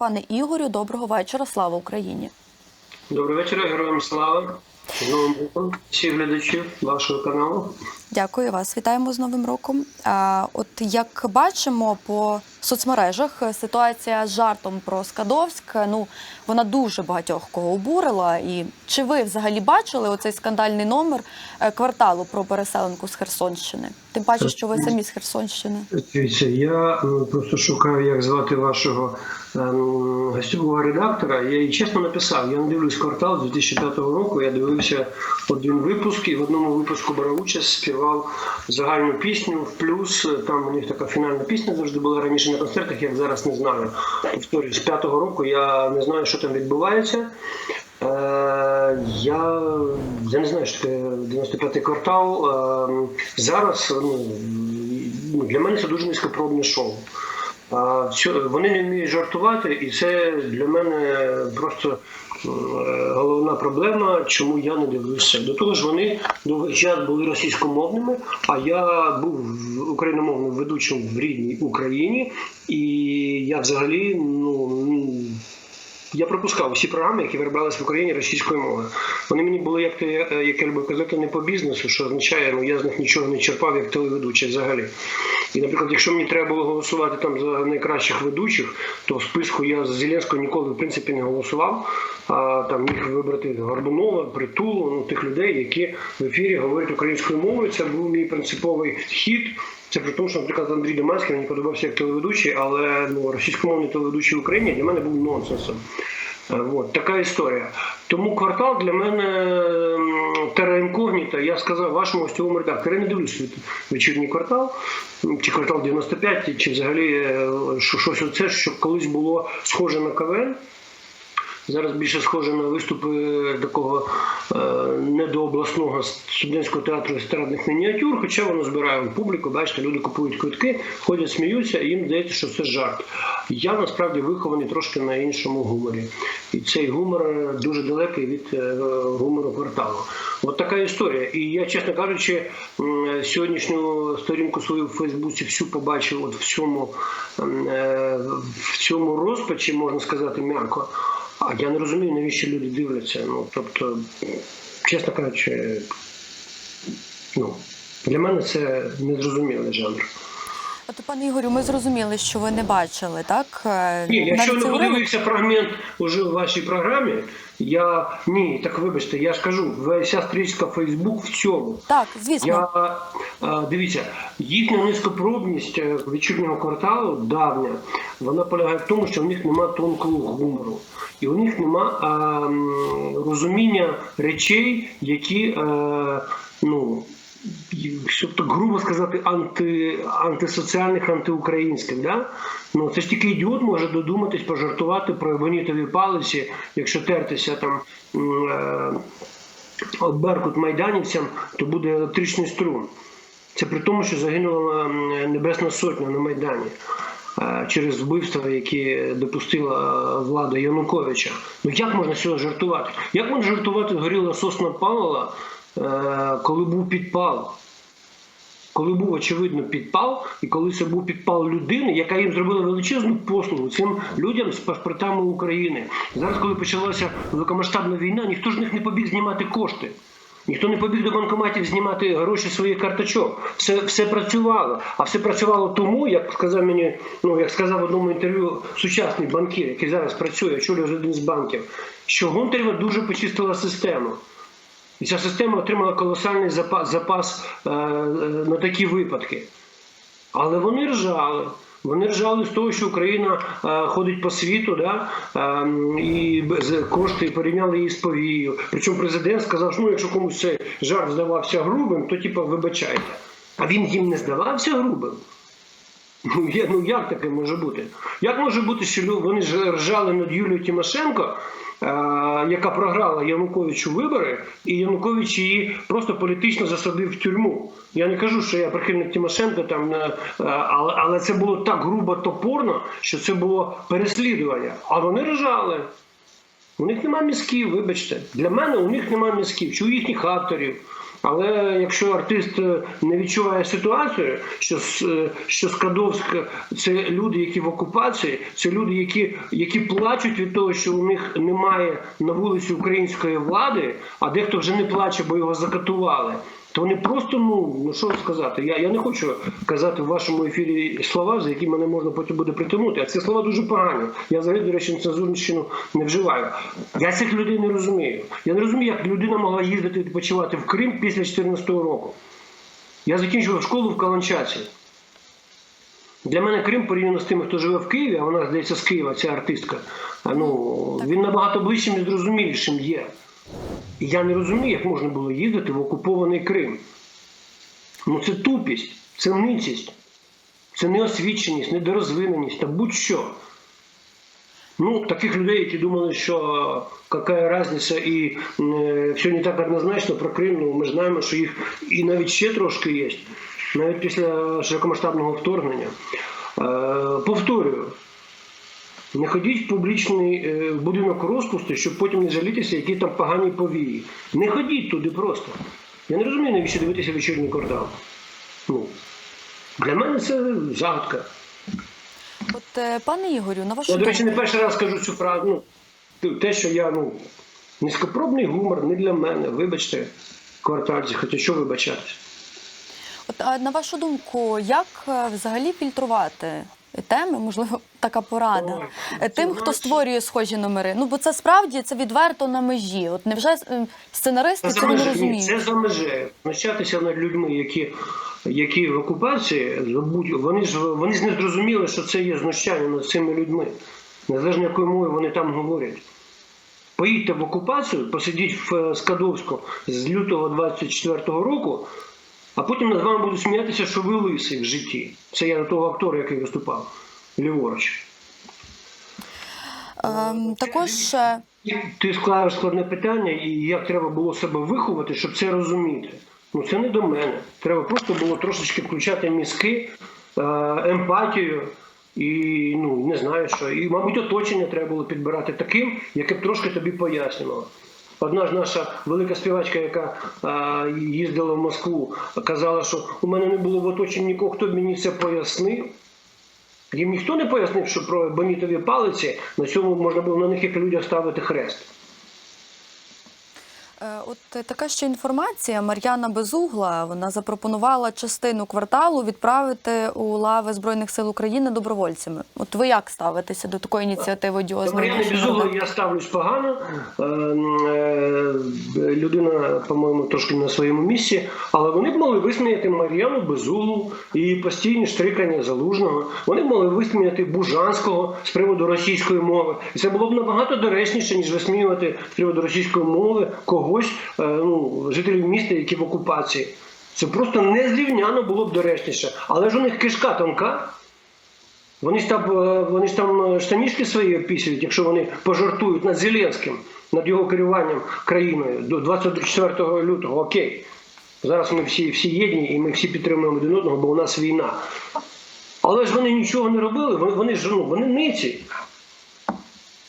Пане Ігорю, доброго вечора. Слава Україні! Добрий вечір, героям слава. З Новим роком всіх глядачів вашого каналу. Дякую вас. Вітаємо з Новим роком. От як бачимо по соцмережах, ситуація з жартом про Скадовськ. Ну вона дуже багатьох кого обурила. І чи ви взагалі бачили оцей скандальний номер е, кварталу про переселенку з Херсонщини? Тим паче, що ви самі з Херсонщини. Дивіться, я просто шукаю, як звати вашого ем, гостьового редактора. Я їй чесно написав. Я не дивлюсь квартал з 2005 року. Я дивився один випуск, і в одному випуску брав участь, співав загальну пісню в плюс. Там у них така фінальна пісня завжди була раніше на концертах, як зараз не знаю. Повторюю, з п'ятого року я не знаю, що там відбувається. Е, я, я не знаю, що таке 95-й квартал. Е, зараз ну, ну, для мене це дуже низькопробне шоу. А, вони не вміють жартувати, і це для мене просто е, головна проблема, чому я не дивився. До того ж, вони довгий час були російськомовними, а я був україномовним ведучим в рідній Україні, і я взагалі ну. Я пропускав всі програми, які вироблялися в Україні російською мовою. Вони мені були, як, ти- е, як я казати, не по бізнесу, що означає, ну я з них нічого не черпав як телеведучий взагалі. І, наприклад, якщо мені треба було голосувати там за найкращих ведучих, то в списку я з Зеленського ніколи в принципі не голосував. А там міг вибрати Горбунова, Притулу, ну тих людей, які в ефірі говорять українською мовою. Це був мій принциповий хід. Це при тому, що, наприклад, Андрій Доманський мені подобався як телеведучий, але ну, російськомовний телеведучий в Україні для мене був нонсенсом. Е, От, така історія. Тому квартал для мене терра інкогніта. Я сказав вашому гостьовому редактору, я не дивлюсь від- вечірній квартал, чи квартал 95, чи взагалі е, щось оце, що колись було схоже на КВН. Зараз більше схоже на виступи такого е, недообласного студентського театру естрадних мініатюр, хоча воно збирає публіку, бачите, люди купують квитки, ходять, сміються, і їм здається, що це жарт. Я насправді вихований трошки на іншому гуморі. І цей гумор е, дуже далекий від е, гумору кварталу. От така історія. І я, чесно кажучи, сьогоднішню сторінку свою в Фейсбуці всю побачив от в цьому, е, в цьому розпачі, можна сказати, м'яко. А я не розумію, навіщо люди дивляться. Ну, тобто, чесно кажучи, ну, для мене це незрозумілий жанр. От, пане Ігорю, ми зрозуміли, що ви не бачили, так? Е, Ні, якщо щойно цей уривок? подивився фрагмент уже у вашій програмі. Я ні, так вибачте, я ж кажу, вся стрічка Фейсбук в цьому. Так, звісно. Я е, дивіться, їхня низькопробність е, вечірнього кварталу давня, вона полягає в тому, що в них немає тонкого гумору. І у них нема а, розуміння речей, які а, ну. Щоб так грубо сказати, анти, антисоціальних, антиукраїнських. Да? Ну, це ж тільки ідіот може додуматись пожартувати про ебонітові палиці, якщо тертися там е, Беркут майданівцям, то буде електричний струм. Це при тому, що загинула Небесна Сотня на Майдані е, через вбивства, які допустила е, влада Януковича. Ну як можна з жартувати? Як можна жартувати горіла сосна палила, е, коли був підпал? Коли був очевидно підпал, і коли це був підпал людини, яка їм зробила величезну послугу цим людям з паспортами України. Зараз, коли почалася великомасштабна війна, ніхто ж них не побіг знімати кошти. Ніхто не побіг до банкоматів знімати гроші своїх карточок. Все, все працювало. А все працювало тому, як сказав мені, ну як сказав в одному інтерв'ю сучасний банкір, який зараз працює, очолює один з банків, що Гонтарєва дуже почистила систему. І ця система отримала колосальний запас, запас е, е, на такі випадки. Але вони ржали. Вони ржали з того, що Україна е, ходить по світу, да, е, і кошти порівняли її з повією. Причому президент сказав, що ну, якщо комусь цей жарт здавався грубим, то типу, вибачайте. А він їм не здавався грубим. Ну, я, ну як таке може бути? Як може бути, що вони ж ржали над Юлією Тимошенко, е, яка програла Януковичу вибори, і Янукович її просто політично засадив в тюрму. Я не кажу, що я прихильник Тимошенко, там, е, е, але, але це було так грубо топорно, що це було переслідування. А вони ржали. У них нема мізків, вибачте. Для мене у них нема мізків, чи у їхніх авторів, Але якщо артист е, не відчуває ситуацію, що е, що Скадовськ це люди, які в окупації, це люди, які, які плачуть від того, що у них немає на вулиці української влади, а дехто вже не плаче, бо його закатували. То вони просто, ну, ну що сказати, я, я не хочу казати в вашому ефірі слова, за які мене можна потім буде притягнути. А ці слова дуже погані. Я взагалі, до речі, цензурнщину не вживаю. Я цих людей не розумію. Я не розумію, як людина могла їздити відпочивати в Крим після 2014 року. Я закінчував школу в Каланчаці. Для мене Крим порівняно з тими, хто живе в Києві, а вона, здається, з Києва, ця артистка. А, ну, він набагато ближчим і зрозумілішим є. Я не розумію, як можна було їздити в окупований Крим. Ну це тупість, це ницість, це неосвіченість, недорозвиненість та будь-що. Ну, таких людей, які думали, що яка різниця і е, все не так однозначно про Крим, ну, ми знаємо, що їх і навіть ще трошки є, навіть після широкомасштабного вторгнення. Е, повторюю, не ходіть в публічний е, будинок розпусту, щоб потім не жалітися, які там погані повії. Не ходіть туди просто. Я не розумію, навіщо дивитися вечірній квартал. Ну, для мене це загадка. От е, пане Ігорю, на вашу Я, до речі, не перший раз кажу цю фразу. Ну, те, що я ну, низькопробний гумор не для мене. Вибачте, квартальці, хоча що вибачатись. от, а на вашу думку, як е, взагалі фільтрувати теми? Можливо, така порада Е, тим, хто створює схожі номери. Ну бо це справді це відверто на межі. От невже е, сценаристи Це цього не розуміють? це за межею. Знущатися над людьми, які, які в окупації, вони ж вони ж не зрозуміли, що це є знущання над цими людьми, незалежно якою мовою вони там говорять. Поїдьте в окупацію, посидіть в е, Скадовську з лютого 24-го року, а потім над вами будуть сміятися, що ви лисий в житті. Це я до того актора, який виступав ліворуч. Ем, також е, Ти складаєш складне питання, і як треба було себе виховати, щоб це розуміти. Ну це не до мене. Треба просто було трошечки включати мізки, е, емпатію і ну не знаю що. І, мабуть, оточення треба було підбирати таким, яке б трошки тобі пояснювало. Одна ж наша велика співачка, яка е, їздила в Москву, казала, що у мене не було в оточенні нікого, хто б мені це пояснив. Їм ніхто не пояснив, що про бонітові палиці на цьому можна було на них як людях ставити хрест. Е, От така ще інформація. Мар'яна Безугла вона запропонувала частину кварталу відправити у лави Збройних сил України добровольцями. От ви як ставитеся до такої ініціативи Безуглої народи? я ставлюсь погано. Е, е, Людина, по-моєму, трошки на своєму місці, але вони б могли висміяти Мар'яну Безуглу і постійні штрикання залужного. Вони б могли висміяти Бужанського з приводу російської мови. І це було б набагато доречніше, ніж висміювати з приводу російської мови когось, е, ну, жителів міста, які в окупації. Це просто незрівняно було б доречніше. Але ж у них кишка тонка. Вони ж там, е, вони ж там е, штанішки свої опісують, якщо вони пожартують над Зеленським, над його керуванням країною до 24 лютого. Окей. Зараз ми всі, всі єдні і ми всі підтримуємо один одного, бо у нас війна. Але ж вони нічого не робили, вони, вони ж ну, вони ниці.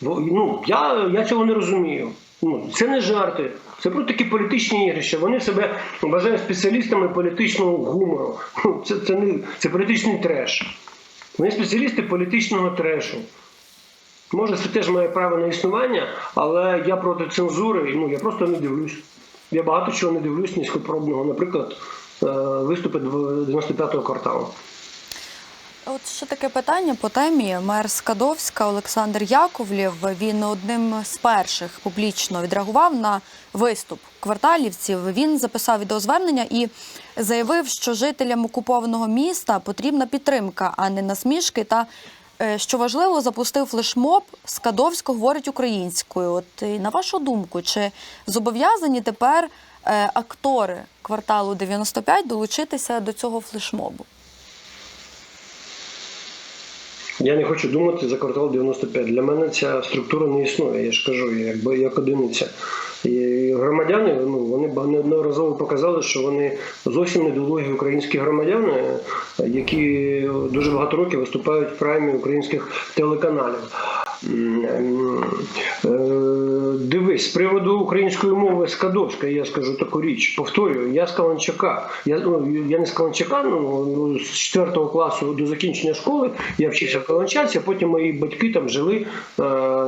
Ну, я, я цього не розумію. Ну, це не жарти, це просто такі політичні ігрища. Вони себе вважають спеціалістами політичного гумору. Ну, Це, це, не, це політичний треш. Вони спеціалісти політичного трешу. Може, це теж має право на існування, але я проти цензури, ну я просто не дивлюсь. Я багато чого не дивлюсь низькопробного, наприклад, е, виступи 95-го кварталу. От ще таке питання по темі. Мер Скадовська Олександр Яковлєв. Він одним з перших публічно відреагував на виступ кварталівців. Він записав відеозвернення і заявив, що жителям окупованого міста потрібна підтримка, а не насмішки. Та е, що важливо, запустив флешмоб Скадовсько говорить українською. От і на вашу думку, чи зобов'язані тепер е, актори кварталу 95 долучитися до цього флешмобу? Я не хочу думати за квартал 95. Для мене ця структура не існує, я ж кажу, якби як одиниця. І громадяни ну, вони неодноразово показали, що вони зовсім недолугі українські громадяни, які дуже багато років виступають в праймі українських телеканалів. Е, дивись, з приводу української мови Скадовська, я скажу таку річ. Повторюю, я з Каланчака. Я, ну, я не з Каланчака, ну, ну, з 4 класу до закінчення школи я вчився в Каланчаці, а потім мої батьки там жили е,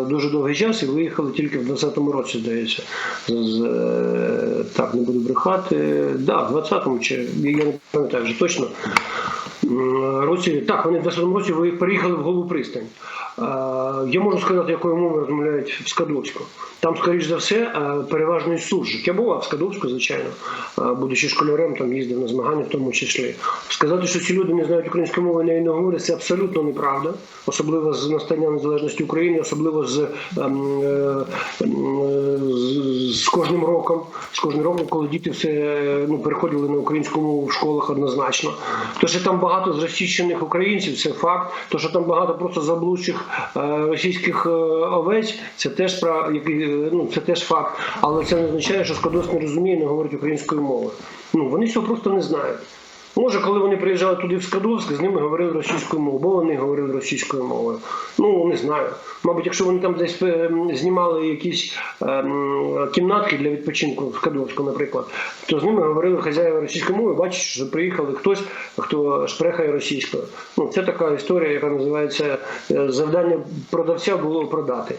дуже довгий час і виїхали тільки в 20-му році, здається. З, е, так, не буду брехати. Да, в 20-му чи я не пам'ятаю вже точно. Році, так, вони в 20-му році ви переїхали в Голу пристань. Е, Я можу сказати, якою мовою розмовляють в Скадовську. Там, скоріш за все, е, переважно суржик. Я бував в Скадовську, звичайно, Е, будучи школярем, там їздив на змагання в тому числі. Сказати, що ці люди не знають української мови, нею не говорять, це абсолютно неправда. Особливо з настання незалежності України, особливо з, ем, ем, з, з кожним роком, з кожним роком, коли діти все ну, переходили на українську мову в школах однозначно. То, що там багато зросійщених українців, це факт. То, що там багато просто заблудших російських е, овець, це теж про е, ну, це теж факт. Але це не означає, що Скадос не розуміє, не говорить українською мовою. Ну вони цього просто не знають. Може, коли вони приїжджали туди в Скадовськ, з ними говорили російською мовою, бо вони говорили російською мовою. Ну не знаю. Мабуть, якщо вони там десь е, знімали якісь е, кімнатки для відпочинку в Скадовську, наприклад, то з ними говорили хазяїва російською мовою. Бачиш, що приїхали хтось, хто шпрехає російською. Ну це така історія, яка називається е, завдання продавця було продати.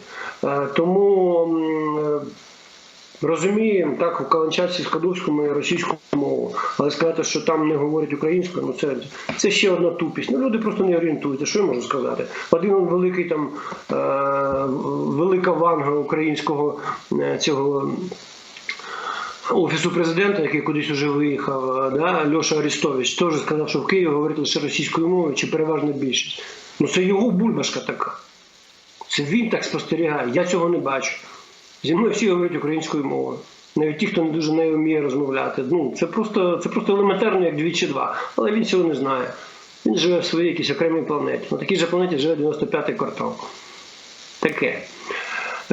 Тому. Розуміємо, так, в Каланчаці з Кадовському російську мову, але сказати, що там не говорять українською, ну це, це ще одна тупість. Ну люди просто не орієнтуються. Що я можу сказати? Один великий там е, велика ванга українського е, цього. Офісу президента, який кудись уже виїхав, е, да, Льоша Арістович, теж сказав, що в Києві говорить лише російською мовою чи переважна більшість. Ну це його бульбашка така. Це він так спостерігає. Я цього не бачу. Зі мною всі говорять українською мовою. Навіть ті, хто не дуже нею вміє розмовляти. Ну, це просто, це просто елементарно, як двічі два. Але він цього не знає. Він живе в своїй якійсь окремій планеті. На такій же планеті живе 95-й квартал. Таке.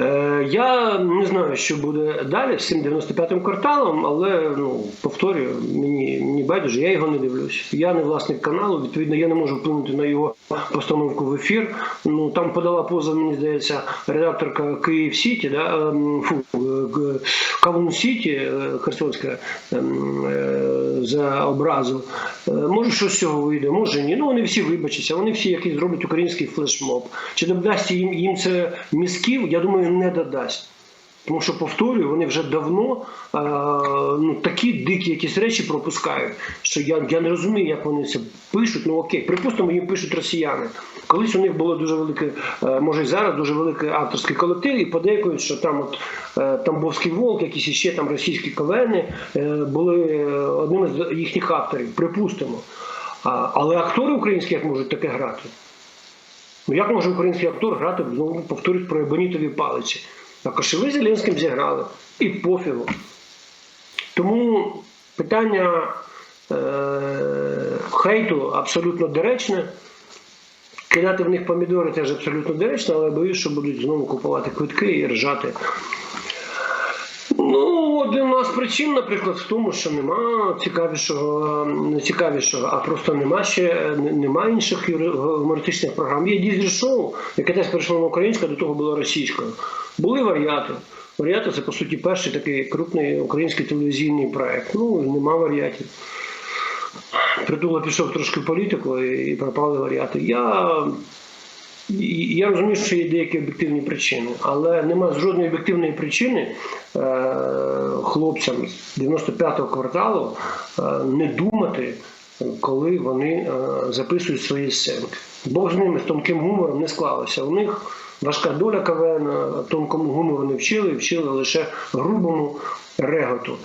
Е, я не знаю, що буде далі з цим 95-м кварталом, але ну, повторюю, мені, мені байдуже, я його не дивлюсь. Я не власник каналу, відповідно, я не можу вплинути на його постановку в ефір. Ну там подала позов, мені здається, редакторка Київ Сіті, да, ем, фу, е, Кавун Сіті е, Херсонська ем, за образу. Е, Може, щось з цього вийде, може ні. Ну вони всі вибачаться, вони всі якісь зроблять український флешмоб. Чи додасть їм, їм це мізків? Я думаю, не додасть. Тому що повторюю, вони вже давно е, ну, такі дикі якісь речі пропускають, що я, я не розумію, як вони це пишуть. Ну окей, припустимо, їм пишуть росіяни. Колись у них було дуже велике, е, може і зараз дуже великий авторський колектив, і подейкують, що там от е, Тамбовський Волк, якісь іще там російські ковени е, були е, одним з їхніх авторів, припустимо. А, але актори українські як можуть таке грати? Ну як може український актор грати, знову повторюсь, про ебонітові палиці? А Кошели Зеленським зіграли. І пофігу. Тому питання е- хейту абсолютно доречне. Кидати в них помідори теж абсолютно доречно, але я боюсь, що будуть знову купувати квитки і ржати. Ну, одна з причин, наприклад, в тому, що нема цікавішого, не цікавішого, а просто нема ще нема інших гумористичних програм. Є дізель шоу, яке теж перейшло на українську, а до того було російською. Були варіати. Варіати це по суті перший такий крупний український телевізійний проект. Ну нема варіатів. Притула пішов трошки в політику і пропали варіати. Я Я розумію, що є деякі об'єктивні причини, але немає жодної об'єктивної причини е, хлопцям з 95-го кварталу е, не думати, коли вони е, записують свої сценки. Бог з ними з тонким гумором не склалося. У них важка доля КВН, тонкому гумору не вчили, вчили лише грубому реготу.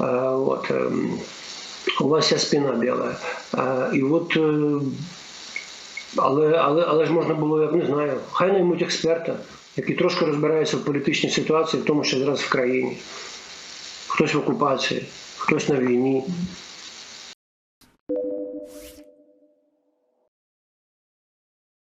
Е, от, ем, у вас вся спина біла. Е, і от е, але, але, але ж можна було, я не знаю, хай наймуть експерта, який трошки розбирається в політичній ситуації, в тому, що зараз в країні. Хтось в окупації, хтось на війні.